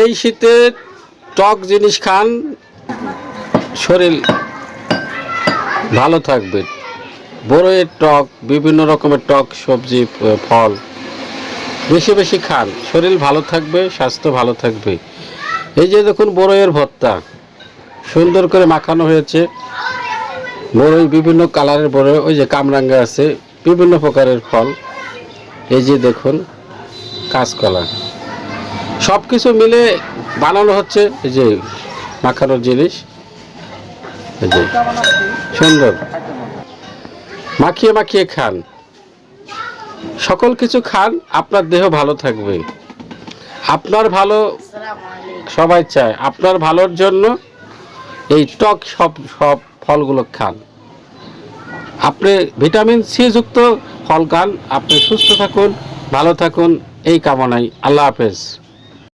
এই শীতে টক জিনিস খান, শরীর ভালো থাকবে। বড়ইয়ের টক, বিভিন্ন রকমের টক, সবজি ফল, বেশি বেশি খান। শরীর ভালো থাকবে, স্বাস্থ্য ভালো থাকবে। এই যে দেখুন বড়ইয়ের ভর্তা, সুন্দর করে মাখানো হয়েছে। বড়ই বিভিন্ন কালারের বড়ই, ওই যে কামরাঙ্গা আছে, বিভিন্ন প্রকারের ফল। এই যে দেখুন, কাঁচকলা। সব কিছু মিলে বানানো হচ্ছে এই যে মাখানোর জিনিস। সুন্দর। মাখিয়ে মাখিয়ে খান। সকল কিছু খান, আপনার দেহ ভালো থাকবে। আপনার ভালো সবাই চায়। আপনার ভালোর জন্য এই টক সব সব ফলগুলো খান। আপনি ভিটামিন সি যুক্ত ফল খান। আপনি সুস্থ থাকুন, ভালো থাকুন। এই কামনাই আল্লাহ হাফেজ।